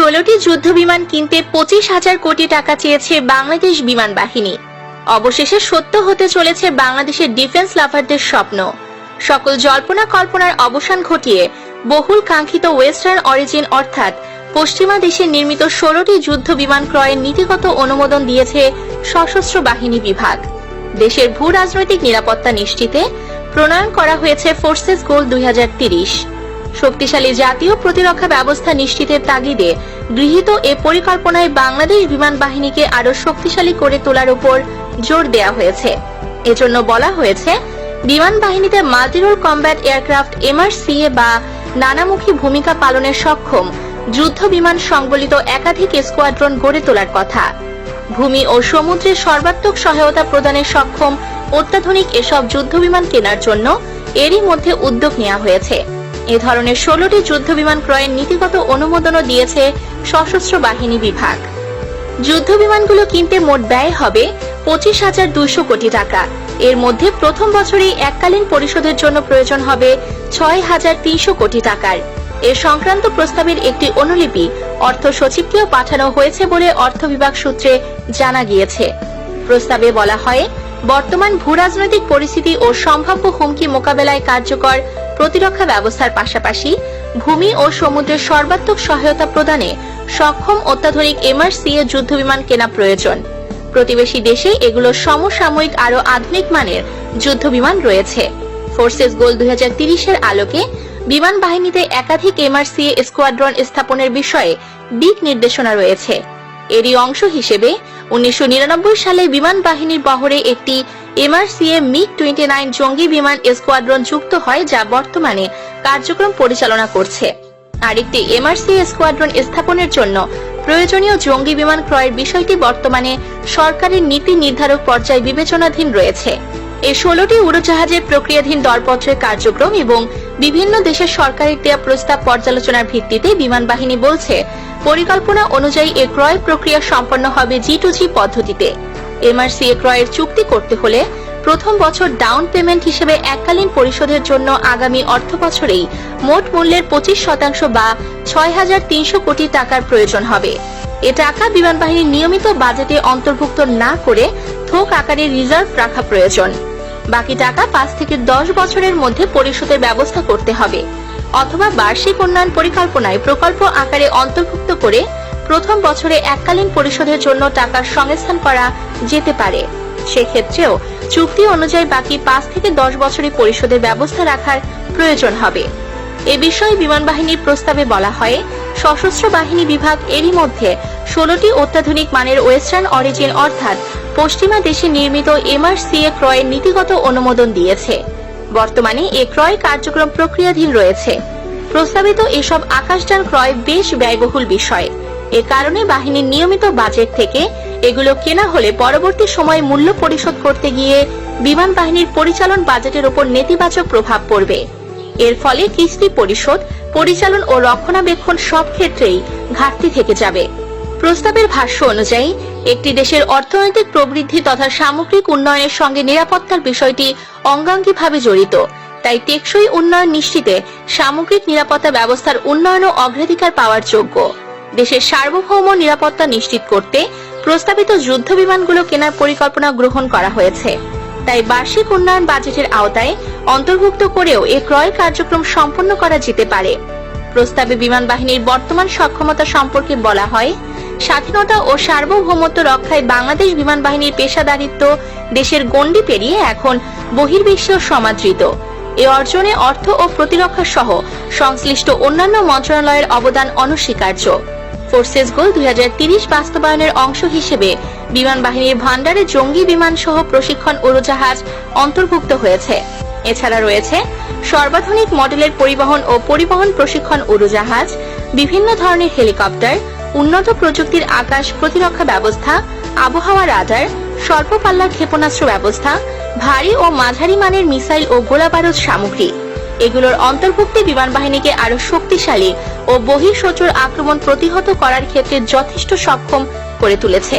ষোলোটি যুদ্ধ বিমান কিনতে পঁচিশ হাজার কোটি টাকা চেয়েছে বাংলাদেশ বিমান বাহিনী। অবশেষে সত্য হতে চলেছে বাংলাদেশের ডিফেন্স লাভারদের স্বপ্ন। সকল জল্পনা কল্পনার অবসান ঘটিয়ে বহুল কাঙ্ক্ষিত ওয়েস্টার্ন অরিজিন অর্থাৎ পশ্চিমা দেশে নির্মিত ষোলোটি যুদ্ধ বিমান ক্রয়ের নীতিগত অনুমোদন দিয়েছে সশস্ত্র বাহিনী বিভাগ। দেশের ভূ রাজনৈতিক নিরাপত্তা নিশ্চিতে প্রণয়ন করা হয়েছে ফোর্সেস গোল দুই শক্তিশালী জাতীয় প্রতিরক্ষা ব্যবস্থা নিশ্চিতের তাগিদে গৃহীত এ পরিকল্পনায় বাংলাদেশ বিমান বাহিনীকে আরও শক্তিশালী করে তোলার উপর জোর দেওয়া হয়েছে। এজন্য বলা হয়েছে, বিমান বাহিনীতে মাল্টিরোল কম্ব্যাট এয়ারক্রাফট এমআরসিএ বা নানামুখী ভূমিকা পালনের সক্ষম যুদ্ধ বিমান সংবলিত একাধিক স্কোয়াড্রন গড়ে তোলার কথা। ভূমি ও সমুদ্রে সর্বাত্মক সহায়তা প্রদানের সক্ষম অত্যাধুনিক এসব যুদ্ধ বিমান কেনার জন্য এরই মধ্যে উদ্যোগ নেওয়া হয়েছে। এ ধরনের ষোলোটি যুদ্ধ বিমান ক্রয়ের নীতিগত অনুমোদনও দিয়েছে সশস্ত্র বাহিনী বিভাগ। যুদ্ধ বিমানগুলো কিনতে মোট ব্যয় হবে পঁচিশ হাজার দুইশো কোটি টাকা। এর মধ্যে প্রথম বছরেই এককালীন পরিশোধের জন্য প্রয়োজন হবে ছয় হাজার তিনশো কোটি টাকার। এ সংক্রান্ত প্রস্তাবের একটি অনুলিপি অর্থ সচিবকেও পাঠানো হয়েছে বলে অর্থ বিভাগ সূত্রে জানা গিয়েছে। প্রস্তাবে বলা হয়, বর্তমান ভূরাজনৈতিক পরিস্থিতি ও সম্ভাব্য হুমকি মোকাবেলায় কার্যকর প্রতিরক্ষা ব্যবস্থার পাশাপাশি ভূমি ও সমুদ্রের সর্বাত্মক সহায়তা প্রদানে সক্ষম অত্যাধুনিক এমআরসিএ যুদ্ধবিমান কেনা প্রয়োজন। প্রতিবেশী দেশে এগুলো সমসাময়িক আরও আধুনিক মানের যুদ্ধবিমান রয়েছে। ফোর্সেস গোল দুই এর আলোকে বিমান বাহিনীতে একাধিক এমআরসিএ স্কোয়াড্রন স্থাপনের বিষয়ে দিক নির্দেশনা রয়েছে। এরই অংশ হিসেবে উনিশশো নিরানব্বই সালে বিমান বাহিনীর বহরে একটি এমআরসিএ মিগ টোয়েন্টি নাইন জঙ্গি বিমান স্কোয়াড্রন যুক্ত হয় যা বর্তমানে কার্যক্রম পরিচালনা করছে। আরেকটি এমআরসি স্কোয়াড্রন স্থাপনের জন্য প্রয়োজনীয় জঙ্গি বিমান ক্রয়ের বিষয়টি বর্তমানে সরকারের নীতি নির্ধারক পর্যায়ে বিবেচনাধীন রয়েছে। এই ষোলোটি উড়োজাহাজের প্রক্রিয়াধীন দরপত্রের কার্যক্রম এবং বিভিন্ন দেশের সরকারের দেওয়া প্রস্তাব পর্যালোচনার ভিত্তিতে বিমান বাহিনী বলছে, পরিকল্পনা অনুযায়ী এ ক্রয় প্রক্রিয়া সম্পন্ন হবে জি টু জি পদ্ধতিতে। এমআরসি এ ক্রয়ের চুক্তি করতে হলে প্রথম বছর ডাউন পেমেন্ট হিসেবে এককালীন পরিশোধের জন্য আগামী অর্থ বছরেই মোট মূল্যের পঁচিশ শতাংশ বা ছয় হাজার তিনশো কোটি টাকার প্রয়োজন হবে। এ টাকা বিমান বাহিনীর নিয়মিত বাজেটে অন্তর্ভুক্ত না করে থোক আকারে রিজার্ভ রাখা প্রয়োজন। বাকি টাকা পাঁচ থেকে দশ বছরের মধ্যে পরিশোধের ব্যবস্থা করতে হবে। অথবা বার্ষিক উন্নয়ন পরিকল্পনায় প্রকল্প আকারে অন্তর্ভুক্ত করে প্রথম বছরে এককালীন পরিশোধের জন্য টাকার সংস্থান করা যেতে পারে। সেক্ষেত্রেও চুক্তি অনুযায়ী বাকি পাঁচ থেকে দশ বছরে পরিশোধের ব্যবস্থা রাখার প্রয়োজন হবে। এ বিষয়ে বিমান বাহিনীর প্রস্তাবে বলা হয়, সশস্ত্র বাহিনী বিভাগ এরই মধ্যে ষোলোটি অত্যাধুনিক মানের ওয়েস্টার্ন অরিজিন অর্থাৎ পশ্চিমা দেশে নির্মিত এমআরসিএ ক্রয়ের নীতিগত অনুমোদন দিয়েছে। বর্তমানে এ ক্রয় কার্যক্রম প্রক্রিয়াধীন রয়েছে। প্রস্তাবিত এসব আকাশযান ক্রয় বেশ ব্যয়বহুল বিষয়। এ কারণে বাহিনীর নিয়মিত বাজেট থেকে এগুলো কেনা হলে পরবর্তী সময়ে মূল্য পরিশোধ করতে গিয়ে বিমান বাহিনীর পরিচালন বাজেটের উপর নেতিবাচক প্রভাব পড়বে। এর ফলে কিস্তি পরিশোধ, পরিচালন ও রক্ষণাবেক্ষণ সব ক্ষেত্রেই ঘাটতি থেকে যাবে। প্রস্তাবের ভাষ্য অনুযায়ী, একটি দেশের অর্থনৈতিক প্রবৃদ্ধি তথা সামগ্রিক উন্নয়নের সঙ্গে নিরাপত্তার বিষয়টি অঙ্গাঙ্গিভাবে জড়িত। তাই টেকসই উন্নয়ন নিশ্চিতে সামগ্রিক নিরাপত্তা ব্যবস্থার উন্নয়নও অগ্রাধিকার পাওয়ার যোগ্য। দেশের সার্বভৌম নিরাপত্তা নিশ্চিত করতে প্রস্তাবিত যুদ্ধ বিমানগুলো কেনার পরিকল্পনা গ্রহণ করা হয়েছে। তাই বার্ষিক উন্নয়ন বাজেটের আওতায় অন্তর্ভুক্ত করেও এ ক্রয় কার্যক্রম সম্পন্ন করা যেতে পারে। প্রস্তাবে বিমান বাহিনীর বর্তমান সক্ষমতা সম্পর্কে বলা হয়, স্বাধীনতা ও সার্বভৌমত্ব রক্ষায় বাংলাদেশ বিমান বাহিনীর পেশাদারিত্ব দেশের গণ্ডি পেরিয়ে এখন বহির্বিশ্বেও সমাদৃত। এ অর্জনে অর্থ ও প্রতিরক্ষা সহ সংশ্লিষ্ট অন্যান্য মন্ত্রণালয়ের অবদান অনস্বীকার্য। ফোর্সেস গোল দুই বাস্তবায়নের অংশ হিসেবে বিমান বাহিনীর ভান্ডারে জঙ্গি বিমান সহ প্রশিক্ষণ উড়োজাহাজ অন্তর্ভুক্ত হয়েছে। এছাড়া রয়েছে সর্বাধুনিক মডেলের পরিবহন ও পরিবহন প্রশিক্ষণ উড়োজাহাজ, বিভিন্ন ধরনের হেলিকপ্টার, উন্নত প্রযুক্তির আকাশ প্রতিরক্ষা ব্যবস্থা, আবহাওয়া রাডার স্বল্প পাল্লার ক্ষেপণাস্ত্র ব্যবস্থা, ভারী ও মাঝারি মানের মিসাইল ও গোলাবারুদ সামগ্রী। এগুলোর অন্তর্ভুক্তি বিমান বাহিনীকে আরও শক্তিশালী ও বহিঃশত্রুর আক্রমণ প্রতিহত করার ক্ষেত্রে যথেষ্ট সক্ষম করে তুলেছে।